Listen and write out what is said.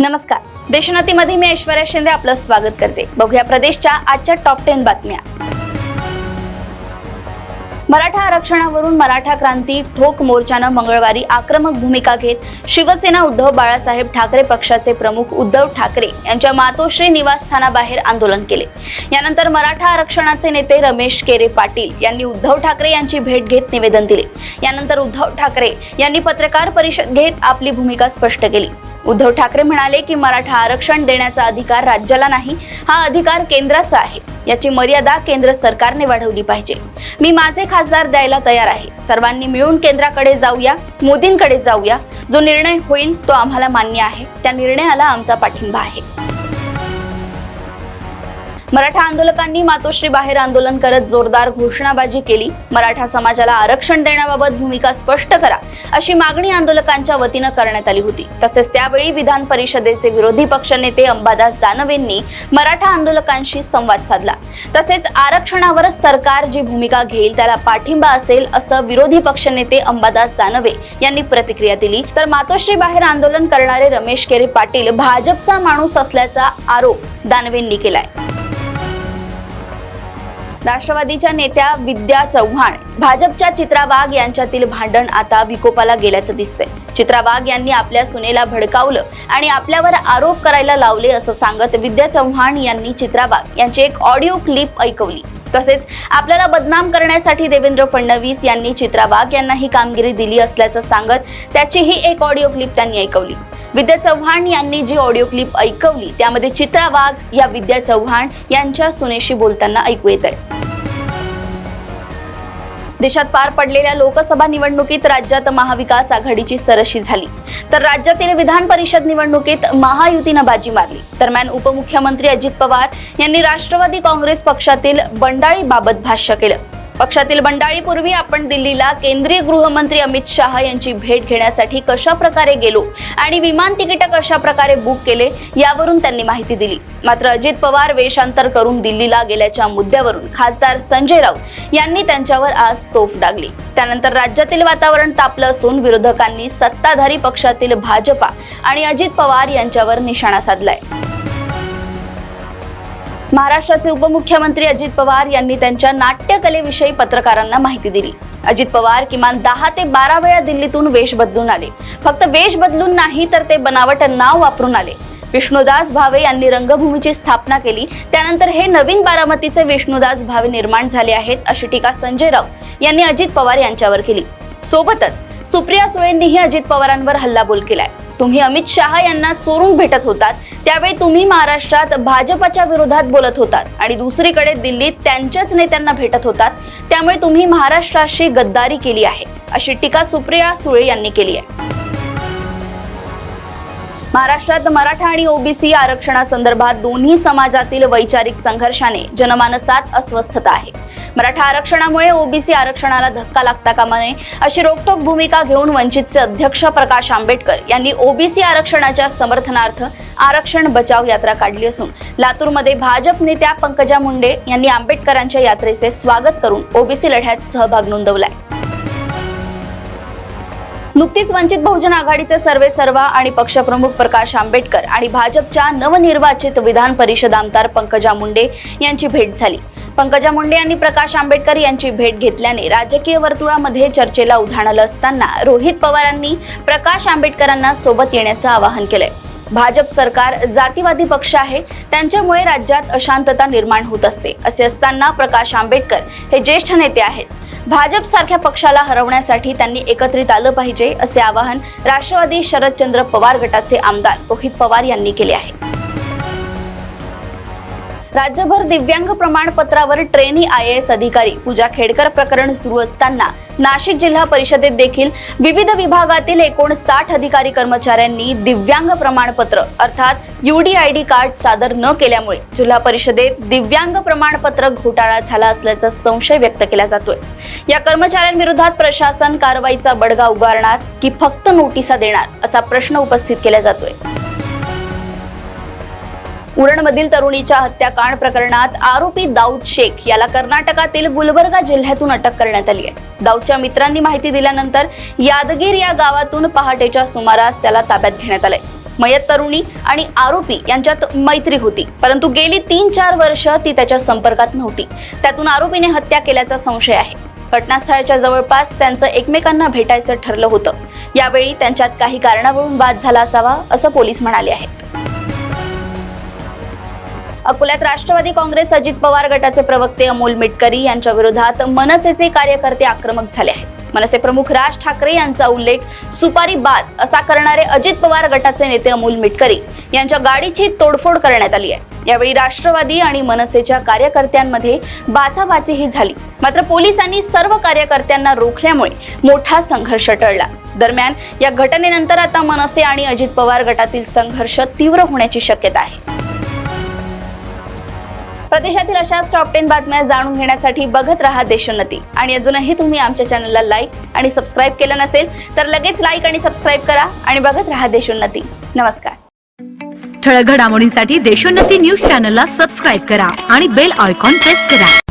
नमस्कार. देशोन्नतीमध्ये मी ऐश्वर्या शिंदे आपलं स्वागत करते. बघूया प्रदेशच्या आजच्या टॉप टेन बातम्या. मराठा आरक्षणावरून मराठा क्रांती ठोक मोर्चानं मंगळवारी आक्रमक भूमिका घेत शिवसेना उद्धव बाळासाहेब ठाकरे पक्षाचे प्रमुख उद्धव ठाकरे यांच्या मातोश्री निवासस्थानाबाहेर आंदोलन केले. यानंतर मराठा आरक्षणाचे नेते रमेश केरे पाटील यांनी उद्धव ठाकरे यांची भेट घेत निवेदन दिले. यानंतर उद्धव ठाकरे यांनी पत्रकार परिषद घेत आपली भूमिका स्पष्ट केली. उद्धव ठाकरे म्हणाले की मराठा आरक्षण देण्याचा अधिकार राज्याला नाही हा अधिकार केंद्राचा आहे. याची मर्यादा केंद्र सरकारने वाढवली पाहिजे. मी माझे खासदार द्यायला तयार आहे. सर्वांनी मिळून केंद्राकडे जाऊया मोदींकडे जाऊया. जो निर्णय होईल तो आम्हाला मान्य आहे. त्या निर्णयाला आमचा पाठिंबा आहे. मराठा आंदोलकांनी मातोश्री बाहेर आंदोलन करत जोरदार घोषणाबाजी केली. मराठा समाजाला आरक्षण देण्याबाबत भूमिका स्पष्ट करा अशी मागणी आंदोलकांच्या वतीनं करण्यात आली होती. तसेच त्यावेळी विधान परिषदेचे विरोधी पक्षनेते अंबादास दानवेंनी मराठा आंदोलकांशी संवाद साधला. तसेच आरक्षणावरच सरकार जी भूमिका घेईल त्याला पाठिंबा असेल असं विरोधी पक्षनेते अंबादास दानवे यांनी प्रतिक्रिया दिली. तर मातोश्री बाहेर आंदोलन करणारे रमेश केरे पाटील भाजपचा माणूस असल्याचा आरोप दानवेंनी केलाय. राष्ट्रवादीच्या नेत्या विद्या चव्हाण भाजपच्या चित्रा वाघ यांच्यातील भांडण आता विकोपाला गेल्याचं दिसतंय. चित्रा वाघ यांनी आपल्या सुनेला भडकावलं आणि आपल्यावर आरोप करायला लावले असं सांगत विद्या चव्हाण यांनी चित्रा वाघ यांची एक ऑडिओ क्लिप ऐकवली. तसेच आपल्याला बदनाम करण्यासाठी देवेंद्र फडणवीस यांनी चित्रा वाघ यांना ही कामगिरी दिली असल्याचं सांगत त्याचीही एक ऑडिओ क्लिप त्यांनी ऐकवली. विद्या चव्हाण यांनी जी ऑडिओ क्लिप ऐकवली त्यामध्ये चित्रा वाघ या विद्या चव्हाण यांच्या सुनेशी बोलताना ऐकू येत आहे. देशात पार पडलेल्या लोकसभा निवडणुकीत राज्यात महाविकास आघाडीची सरशी झाली. तर राज्यातील विधान परिषद निवडणुकीत महायुतीनं बाजी मारली. दरम्यान उपमुख्यमंत्री अजित पवार यांनी राष्ट्रवादी काँग्रेस पक्षातील बंडाळीबाबत भाष्य केलं. पक्षातील बंडाळीपूर्वी आपण दिल्लीला केंद्रीय गृहमंत्री अमित शहा यांची भेट घेण्यासाठी कशा प्रकारे गेलो आणि विमान तिकीट कशा प्रकारे बुक केले यावरून त्यांनी माहिती दिली. मात्र अजित पवार वेषांतर करून दिल्लीला गेल्याच्या मुद्द्यावरून खासदार संजय राऊत यांनी त्यांच्यावर आज तोफ डागली. त्यानंतर राज्यातील वातावरण तापलं असून विरोधकांनी सत्ताधारी पक्षातील भाजपा आणि अजित पवार यांच्यावर निशाणा साधलाय. महाराष्ट्राचे उपमुख्यमंत्री अजित पवार यांनी त्यांच्या नाट्यकलेविषयी पत्रकारांना माहिती दिली. अजित पवार किमान दहा ते बारा वेळा दिल्लीतून वेश बदलून आले. फक्त वेश बदलून नाही तर ते बनावट नाव वापरून आले. विष्णुदास भावे यांनी रंगभूमीची स्थापना केली. त्यानंतर हे नवीन बारामतीचे विष्णुदास भावे निर्माण झाले आहेत अशी टीका संजय राऊत यांनी अजित पवार यांच्यावर केली. सोबतच सुप्रिया सुळेंनीही अजित पवारांवर हल्लाबोल केलाय. तुम्ही अमित शहा यांना चोरून भेटत होतात. त्यावेळी तुम्ही महाराष्ट्रात भाजपच्या विरोधात बोलत होतात. आणि दुसरीकडे दिल्लीत त्यांच्याच नेत्यांना भेटत होतात. त्यामुळे तुम्ही महाराष्ट्राशी गद्दारी केली आहे. अशी टीका सुप्रिया सुळे यांनी केली आहे. महाराष्ट्रात मराठा आणि ओबीसी आरक्षणासंदर्भात दोन्ही समाजातील वैचारिक संघर्षाने जनमानसात अस्वस्थता आहे. मराठा आरक्षणामुळे ओबीसी आरक्षणाला धक्का लागता कामा नये अशी रोखोक भूमिका घेऊन वंचितचे अध्यक्ष प्रकाश आंबेडकर यांनी ओबीसी आरक्षणाच्या समर्थनार्थ आरक्षण बचाव यात्रा काढली असून लातूरमध्ये भाजप नेत्या पंकजा मुंडे यांनी आंबेडकरांच्या यात्रेचे स्वागत करून ओबीसी लढ्यात सहभाग नोंदवलाय. नुकतीच वंचित बहुजन आघाडीचे सर्वे सर्वा आणि पक्षप्रमुख प्रकाश आंबेडकर आणि भाजपच्या नवनिर्वाचित विधान परिषद आमदार पंकजा मुंडे यांची भेट झाली. पंकजा मुंडे यांनी प्रकाश आंबेडकर यांची भेट घेतल्याने राजकीय वर्तुळामध्ये चर्चेला उधाण आलं असताना रोहित पवारांनी प्रकाश आंबेडकरांना सोबत येण्याचं आवाहन केलंय. भाजप सरकार जातीवादी पक्ष आहे त्यांच्यामुळे राज्यात अशांतता निर्माण होत असते असे असताना प्रकाश आंबेडकर हे ज्येष्ठ नेते आहेत. भाजप सारख्या पक्षाला हरवण्यासाठी त्यांनी एकत्रित आलं पाहिजे असे आवाहन राष्ट्रवादी शरदचंद्र पवार गटाचे आमदार रोहित पवार यांनी केले आहे. राज्यभर दिव्यांग प्रमाणपत्रावर ट्रेनी आय एस अधिकारी. पूजा खेडकर प्रकरण सुरू असताना नाशिक जिल्हा परिषदेत देखील विविध विभागातील एकूण साठ अधिकारी कर्मचाऱ्यांनी दिव्यांग प्रमाणपत्र अर्थात युडीआयडी कार्ड सादर न केल्यामुळे जिल्हा परिषदेत दिव्यांग प्रमाणपत्र घोटाळा झाला असल्याचा संशय व्यक्त केला जातोय. या कर्मचाऱ्यांविरोधात प्रशासन कारवाईचा बडगा उगारणार की फक्त नोटिसा देणार असा प्रश्न उपस्थित केला जातोय. उरणमधील तरुणीच्या हत्याकांड प्रकरणात आरोपी दाऊद शेख याला कर्नाटकातील गुलबर्गा जिल्ह्यातून अटक करण्यात आली आहे. दाऊदच्या मित्रांनी माहिती दिल्यानंतर यादगीर या गावातून पहाटेच्या सुमारास त्याला ताब्यात घेण्यात आले मयत तरुणी आणि आरोपी यांच्यात मैत्री होती परंतु गेली तीन चार वर्ष ती त्याच्या संपर्कात नव्हती. त्यातून आरोपीने हत्या केल्याचा संशय आहे. घटनास्थळाच्या जवळपास त्यांचं एकमेकांना भेटायचं ठरलं होतं. यावेळी त्यांच्यात काही कारणावरून वाद झाला असावा असं पोलीस म्हणाले आहेत अकोल्यात राष्ट्रवादी काँग्रेस अजित पवार गटाचे प्रवक्ते अमोल मिटकरी यांच्या विरोधात मनसेचे कार्यकर्ते आक्रमक झाले आहेत. मनसे प्रमुख राज ठाकरे यांचा उल्लेख सुपारी बाज असा करणारे अजित पवार गटाचे नेते अमोल मिटकरी यांच्या गाडीची तोडफोड करण्यात आली आहे. यावेळी राष्ट्रवादी आणि मनसेच्या कार्यकर्त्यांमध्ये बाचाबाचीही झाली. मात्र पोलिसांनी सर्व कार्यकर्त्यांना रोखल्यामुळे मोठा संघर्ष टळला. दरम्यान या घटनेनंतर आता मनसे आणि अजित पवार गटातील संघर्ष तीव्र होण्याची शक्यता आहे. प्रदेशातील अशाच टॉप टेन बातम्या जाणून घेण्यासाठी बघत रहा देशोन्नती. आणि अजूनही तुम्ही आमच्या चॅनलला लाईक आणि सबस्क्राईब केलं नसेल तर लगेच लाईक आणि सबस्क्राईब करा आणि बघत रहा देशोन्नती. नमस्कार. ठळक घडामोडींसाठी देशोन्नती न्यूज चॅनलला सबस्क्राईब करा आणि बेल आयकॉन प्रेस करा.